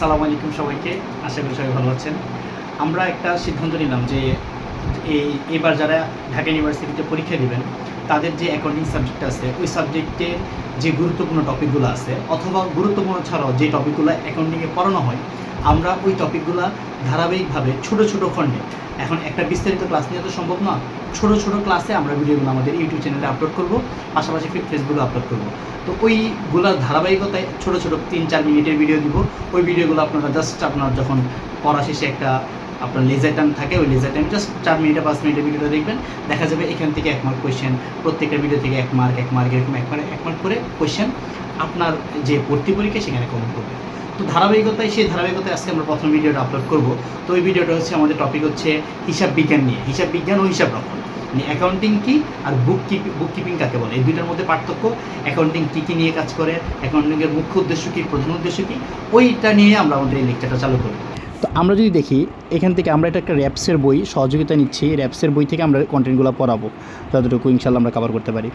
আসসালামু আলাইকুম সবাইকে। আশা করি সবাই ভালো আছেন। আমরা একটা সিদ্ধান্ত নিলাম যে এই এবার যারা ঢাকা ইউনিভার্সিটিতে পরীক্ষা দেবেন, তাদের যে অ্যাকাউন্টিং সাবজেক্ট আছে, ওই সাবজেক্টের যে গুরুত্বপূর্ণ টপিকগুলো আছে, অথবা গুরুত্বপূর্ণ ছাড়াও যে টপিকগুলো অ্যাকাউন্টিংয়ে পড়ানো হয়, আমরা ওই টপিকগুলো ধারাবাহিকভাবে ছোটো ছোটো খণ্ডে এখন একটা বিস্তারিত ক্লাস নিয়ে তো সম্ভব না ছোট ছোট ক্লাসে আমরা ভিডিওগুলো আমাদের ইউটিউব চ্যানেলে আপলোড করব, পাশাপাশি ফেসবুকে আপলোড করব। তো ওইগুলোর ধারাবাহিকতায় ছোট ছোট তিন, চার মিনিটের ভিডিও দিব। ওই ভিডিওগুলো আপনারা জাস্ট আপনার যখন পড়া শেষে একটা আপনার লেজার টাইম থাকে, ওই লেজার টাইম জাস্ট চার মিনিটে, পাঁচ মিনিটের ভিডিওটা দেখবেন। দেখা যাবে এখান থেকে এক মার্ক কোয়েশ্চেন প্রত্যেকটা ভিডিও থেকে এক মার্ক এক মার্ক এরকম এক মার্ক এক মার্ক করে কোয়েশ্চেন আপনার যে ভর্তি পরীক্ষা সেখানে কমন করবে। তো ধারাবাহিকতায়, সেই ধারাবাহিকতায় আজকে আমরা প্রথম ভিডিওটা আপলোড করব। তো ওই ভিডিওটা হচ্ছে আমাদের টপিক হচ্ছে হিসাব বিজ্ঞান নিয়ে, হিসাব বিজ্ঞান ও হিসাব রক্ষণ। মানে অ্যাকাউন্টিং কি আর বুক কিপিং বুক কিপিং কাকে বলে? এই দুইটার মধ্যে পার্থক্য অ্যাকাউন্টিং কী কী নিয়ে কাজ করে অ্যাকাউন্টিংয়ের মুখ্য উদ্দেশ্য কী, প্রধান উদ্দেশ্য কী, ওইটা নিয়ে আমরা আমাদের এই লেকচারটা চালু করি তো আমরা যদি দেখি, এখান থেকে আমরা এটা একটা র্যাপসের বই, সহযোগিতা নিচ্ছি। র্যাপসের বই থেকে আমরা কন্টেন্টগুলো পড়াবো। যতটুকু ইনশাল্লাহ আমরা কভার করতে পারি।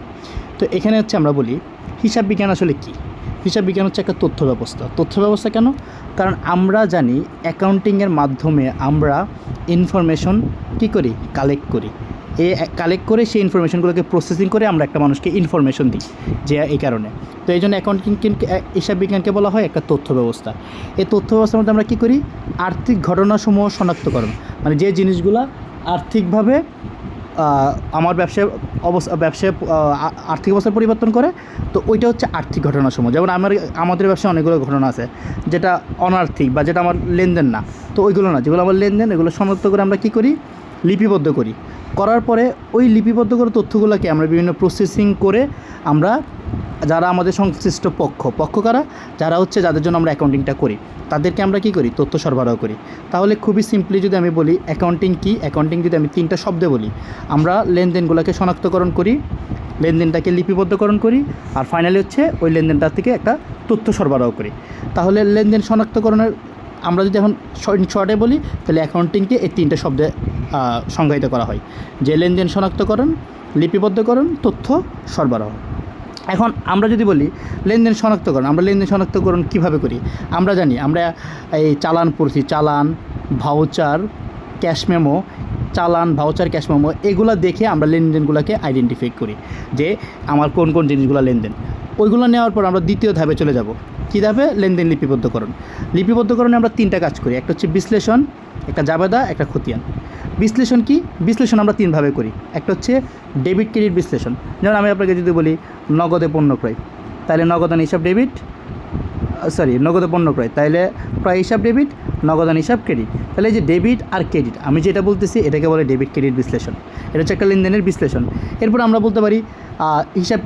তো এখানে হচ্ছে আমরা বলি, হিসাব বিজ্ঞান আসলে কী? হিসাব বিজ্ঞান হচ্ছে একটা তথ্য ব্যবস্থা তথ্য ব্যবস্থা কেন? কারণ আমরা জানি অ্যাকাউন্টিংয়ের মাধ্যমে আমরা ইনফরমেশন কী করি? কালেক্ট করি। এ কালেক্ট করে সেই ইনফরমেশনগুলোকে প্রসেসিং করে আমরা একটা মানুষকে ইনফরমেশন দিই যে এই কারণে। তো এই জন্য অ্যাকাউন্টিং হিসাব বিজ্ঞানকে বলা হয় একটা তথ্য ব্যবস্থা এই তথ্য ব্যবস্থার মধ্যে আমরা কী করি? আর্থিক ঘটনাসমূহ শনাক্তকরণ। মানে যে জিনিসগুলো আর্থিকভাবে আমার ব্যবসায় অবস্থা ব্যবসায় আর্থিক অবস্থার পরিবর্তন করে, তো ওইটা হচ্ছে আর্থিক ঘটনাসমূহ যেমন আমার, আমাদের ব্যবসায় অনেকগুলো ঘটনা আছে, যেটা অনার্থিক বা যেটা আমার লেনদেন না। তো ওইগুলো না, যেগুলো আমার লেনদেন, এগুলো শনাক্ত করে আমরা কী করি? লিপিবদ্ধ করি। করার পরে ওই লিপিবদ্ধ করা তথ্যগুলোকে আমরা বিভিন্ন প্রসেসিং করে আমরা যারা আমাদের সংশ্লিষ্ট পক্ষ পক্ষ কারা? যারা হচ্ছে যাদের জন্য আমরা অ্যাকাউন্টিংটা করি। তাদেরকে আমরা কী করি? তথ্য সরবরাহ করি। তাহলে খুবই সিম্পলি যদি আমি বলি অ্যাকাউন্টিং কি? অ্যাকাউন্টিং যদি আমি তিনটা শব্দে বলি, আমরা লেনদেনগুলোকে শনাক্তকরণ করি, লেনদেনটাকে লিপিবদ্ধকরণ করি, আর ফাইনালি হচ্ছে ওই লেনদেনটার থেকে একটা তথ্য সরবরাহ করি। তাহলে লেনদেন শনাক্তকরণের, আমরা যদি এখন শর্টে বলি, তাহলে অ্যাকাউন্টিংকে এই তিনটে শব্দে সংজ্ঞায়িত করা হয়। যে লেনদেন শনাক্তকরণ, লিপিবদ্ধকরণ, তথ্য সরবরাহ। এখন আমরা যদি বলি, লেনদেন শনাক্তকরণ, আমরা লেনদেন শনাক্তকরণ কীভাবে করি? আমরা জানি, আমরা এই চালান পড়ছি, চালান ভাউচার ক্যাশ মেমো চালান ভাউচার ক্যাশ মেমো এগুলো দেখে আমরা লেনদেনগুলোকে আইডেন্টিফাই করি যে আমার কোন কোন জিনিসগুলো লেনদেন। ওইগুলো নেওয়ার পর আমরা দ্বিতীয় ধাপে চলে যাব। কী ধাপে? লেনদেন লিপিবদ্ধকরণ। লিপিবদ্ধকরণে আমরা তিনটা কাজ করি। একটা হচ্ছে বিশ্লেষণ, একটা জাবেদা, একটা খতিয়ান। বিশ্লেষণ কি? বিশ্লেষণ আমরা তিনভাবে করি। একটা হচ্ছে ডেবিট ক্রেডিট বিশ্লেষণ। যেমন আমি আপনাকে যদি বলি, নগদে পণ্য ক্রয়। তাহলে নগদান হিসাব ডেবিট সরি, নগদ পণ্য ক্রয়। তাইলে ক্রয় হিসাব ডেবিট নগদান হিসাব ক্রেডিট তাহলে যে ডেবিট আর ক্রেডিট আমি যেটা বলতেছি এটাকে বলে ডেবিট ক্রেডিট বিশ্লেষণ। এটা হচ্ছে একটা লেনদেনের বিশ্লেষণ। এরপর আমরা বলতে পারি হিসাব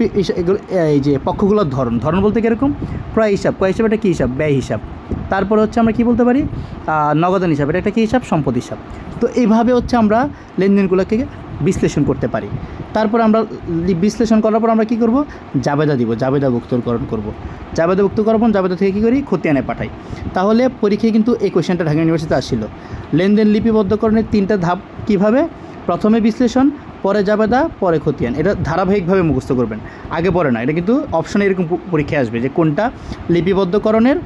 এই যে পক্ষগুলোর ধরন। ধরন বলতে কীরকম? ক্রয় হিসাব। ক্রয় হিসাব এটা কী হিসাব? ব্যয় হিসাব। তারপর হচ্ছে আমরা কি বলতে পারি? নগদান হিসাব। এটা একটা কী হিসাব? সম্পদ হিসাব। তো এইভাবে হচ্ছে আমরা লেনদেনগুলোকে বিশ্লেষণ করতে পারি। তারপর আমরা বিশ্লেষণ করার পর আমরা কী করব? জাবেদা দিব জাবেদা ভুক্তকরণ করব। জাবেদা ভুক্ত করার পর জাবেদা থেকে কী করি? খতিয়ানে পাঠাই। তাহলে পরীক্ষায় কিন্তু এই কোয়েশ্চেনটা ঢাকা ইউনিভার্সিটিতে আসছিল। লেনদেন লিপিবদ্ধকরণের তিনটা ধাপ কীভাবে? প্রথমে বিশ্লেষণ, পরে জাবেদা, পরে খতিয়ান। এটা ধারাবাহিকভাবে মুখস্থ করবেন। আগে পরে না এটা কিন্তু অপশনে এরকম পরীক্ষায় আসবে যে কোনটা লিপিবদ্ধকরণের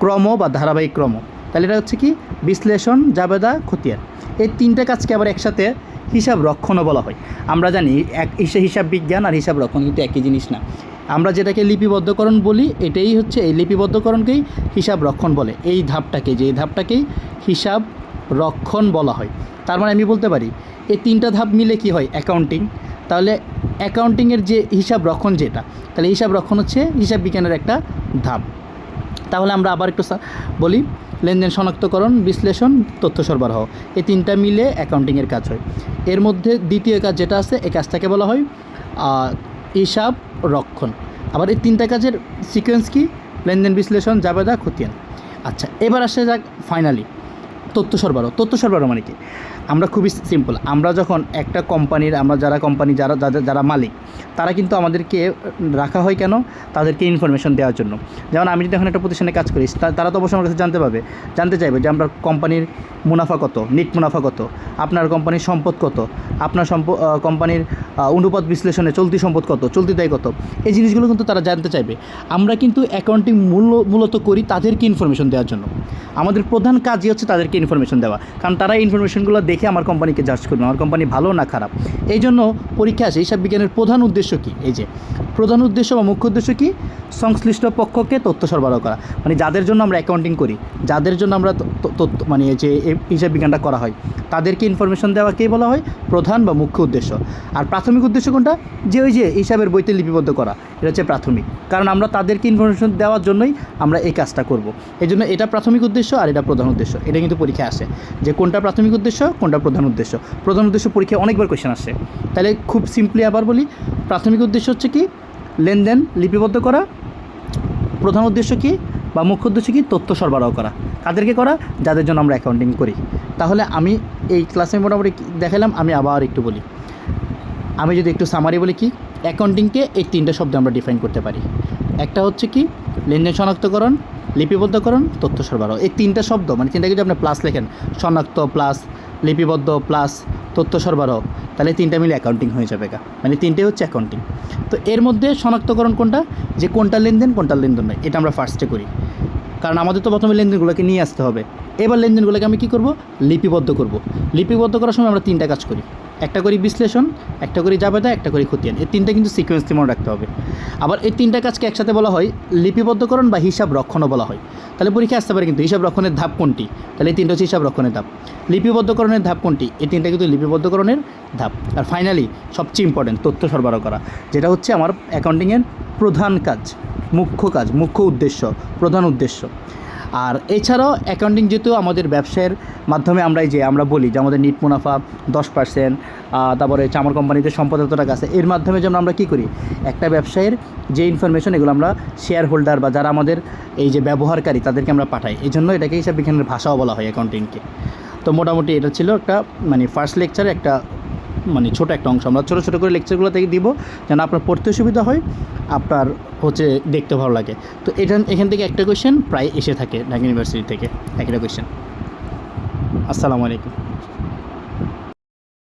ক্রম বা ধারাবাহিক ক্রম। তাহলে এটা হচ্ছে কি? বিশ্লেষণ, জাবেদা, খতিয়ান। এই তিনটা কাজকে আবার একসাথে হিসাব রক্ষণও বলা হয়। আমরা জানি এক হিসা- হিসাব বিজ্ঞান আর হিসাব রক্ষণ কিন্তু একই জিনিস না। আমরা যেটাকে লিপিবদ্ধকরণ বলি, এটাই হচ্ছে এই লিপিবদ্ধকরণকেই হিসাব রক্ষণ বলে। এই ধাপটাকে, যে ধাপটাকেই হিসাব রক্ষণ বলা হয়। তার মানে আমি বলতে পারি, এই তিনটা ধাপ মিলে কি হয়? অ্যাকাউন্টিং। তাহলে অ্যাকাউন্টিংয়ের যে হিসাব রক্ষণ যেটা, তাহলে হিসাব রক্ষণ হচ্ছে হিসাব বিজ্ঞানের একটা ধাপ। তাহলে আমরা আবার একটু বলি, লেনদেন শনাক্তকরণ, বিশ্লেষণ, তথ্য সরবরাহ। এই তিনটা মিলে অ্যাকাউন্টিংয়ের কাজ হয়। এর মধ্যে দ্বিতীয় কাজ যেটা আছে, এই কাজটাকে বলা হয় হিসাব রক্ষণ। আবার এই তিনটা কাজের সিকোয়েন্স কি? লেনদেন, বিশ্লেষণ, জাবেদা, খতিয়ান। আচ্ছা এবার আসে যাক ফাইনালি তথ্য সরবরাহ। তথ্য সরবরাহ মানে কি? আমরা খুবই সিম্পল আমরা যখন একটা কোম্পানির আমরা যারা কোম্পানি যারা যারা মালিক তারা কিন্তু আমাদেরকে রাখা হয় কেন? তাদেরকে ইনফরমেশন দেওয়ার জন্য। যেমন আমি যদি এখন একটা প্রতিষ্ঠানে কাজ করি তারা তো অবশ্যই আমার কাছে জানতে পারবে। জানতে চাইবে যে আমরা কোম্পানির মুনাফা কত নিট মুনাফা কত, আপনার কোম্পানির সম্পদ কত, আপনার সম্প কোম্পানির অনুপাত বিশ্লেষণে চলতি সম্পদ কত, চলতি দায় কত। এই জিনিসগুলো কিন্তু তারা জানতে চাইবে। আমরা কিন্তু অ্যাকাউন্টিং মূল, মূলত করি তাদেরকে ইনফরমেশন দেওয়ার জন্য। আমাদের প্রধান কাজই হচ্ছে তাদেরকে ইনফরমেশন দেওয়া। কারণ তারা ইনফরমেশনগুলো দেখে আমার কোম্পানিকে জাজ করবে। আমার কোম্পানি ভালো না খারাপ? এই জন্য পরীক্ষা আসে, হিসাব বিজ্ঞানের প্রধান উদ্দেশ্য কি? এই যে প্রধান উদ্দেশ্য বা মুখ্য উদ্দেশ্য কি? সংশ্লিষ্ট পক্ষকে তথ্য সরবরাহ করা। মানে যাদের জন্য আমরা অ্যাকাউন্টিং করি, যাদের জন্য আমরা তথ্য মানে যে হিসাব বিজ্ঞানটা করা হয়, তাদেরকে ইনফরমেশন দেওয়াকেই বলা হয়? প্রধান বা মুখ্য উদ্দেশ্য। আর প্রাথমিক উদ্দেশ্য কোনটা? যে ওই যে হিসাবের বইতে লিপিবদ্ধ করা, এটা হচ্ছে প্রাথমিক। কারণ আমরা তাদেরকে ইনফরমেশন দেওয়ার জন্যই আমরা এই কাজটা করব। এই জন্য এটা প্রাথমিক উদ্দেশ্য আর এটা প্রধান উদ্দেশ্য। এটা কিন্তু পরীক্ষায় আসে। যে কোনটা প্রাথমিক উদ্দেশ্য, কোনটা প্রধান উদ্দেশ্য। প্রধান উদ্দেশ্য পরীক্ষায় অনেকবার কোয়েশ্চেন আসে। তাহলে খুব সিম্পলি আবার বলি, প্রাথমিক উদ্দেশ্য হচ্ছে কি? লেনদেন লিপিবদ্ধ করা। প্রধান উদ্দেশ্য কি বা মুখ্য উদ্দেশ্য কি? তথ্য সরবরাহ করা। কাদেরকে করা? যাদের জন্য আমরা অ্যাকাউন্টিং করি। তাহলে আমি এই ক্লাসে মোটামুটি দেখালাম, আমি আবার একটু বলি। আমি যদি একটু সামারি বলি কি? অ্যাকাউন্টিংকে এই তিনটা শব্দ আমরা ডিফাইন করতে পারি। একটা হচ্ছে কি? লেনদেন শনাক্তকরণ, লিপিবদ্ধকরণ, তথ্য সরবরাহ। এই তিনটা শব্দ মানে তিনটা যদি আপনি প্লাস লেখেন, শনাক্ত প্লাস লিপিবদ্ধ প্লাস তথ্য সরবরাহ। তাহলে তিনটা মিলে অ্যাকাউন্টিং হয়ে যাবে গা। মানে তিনটে হচ্ছে অ্যাকাউন্টিং তো এর মধ্যে শনাক্তকরণ কোনটা? যে কোনটা লেনদেন কোনটা লেনদেন নয়। এটা আমরা ফার্স্টে করি। কারণ আমাদের তো প্রথমে লেনদেনগুলোকে নিয়ে আসতে হবে। এবার লেনদেনগুলোকে আমি কী করব? লিপিবদ্ধ করব। লিপিবদ্ধ করার সময় আমরা তিনটা কাজ করি। একটা করি বিশ্লেষণ, একটা করি জাবেদা, একটা করি খতিয়ান। এই তিনটা কিন্তু সিকোয়েন্স মনে রাখতে হবে। আবার এই তিনটা কাজকে একসাথে বলা হয় লিপিবদ্ধকরণ বা হিসাব রক্ষণও বলা হয়। তাহলে পরীক্ষা আসতে পারে কিন্তু হিসাব রক্ষণের ধাপ কোনটি? তাহলে এই তিনটা হচ্ছে হিসাব রক্ষণের ধাপ। লিপিবদ্ধকরণের ধাপ কোনটি? এই তিনটা কিন্তু লিপিবদ্ধকরণের ধাপ। আর ফাইনালি সবচেয়ে ইম্পর্টেন্ট তথ্য সরবরাহ করা, যেটা হচ্ছে আমার অ্যাকাউন্টিংয়ের প্রধান কাজ। মুখ্য কাজ, মুখ্য উদ্দেশ্য, প্রধান উদ্দেশ্য। আর এছাড়াও অ্যাকাউন্টিং যেহেতু আমাদের ব্যবসায়ের মাধ্যমে আমরা যে, আমরা বলি যে আমাদের নিট মুনাফা দশ পার্সেন্ট তারপরে হচ্ছে কোম্পানিতে সম্পদ এত টাকা আছে, এর মাধ্যমে যেমন আমরা কী করি? একটা ব্যবসায়ের যে ইনফরমেশন এগুলো আমরা শেয়ার হোল্ডার বা যারা আমাদের এই যে ব্যবহারকারী তাদেরকে আমরা পাঠাই এই জন্য এটাকে হিসাব বিজ্ঞানের ভাষাও বলা হয় অ্যাকাউন্টিংকে তো মোটামুটি এটা ছিল একটা মানে ফার্স্ট লেকচারে একটা মানে ছোটো একটা অংশ। আমরা ছোটো ছোটো করে লেকচারগুলো থেকে দিব, যেন আপনার পড়তে সুবিধা হয়, আপনার হচ্ছে দেখতে ভালো লাগে। তো এটা এখান থেকে একটা কোয়েশ্চেন প্রায় এসে থাকে ঢাকা ইউনিভার্সিটি থেকে। একটা কোয়েশ্চেন আসসালামু আলাইকুম।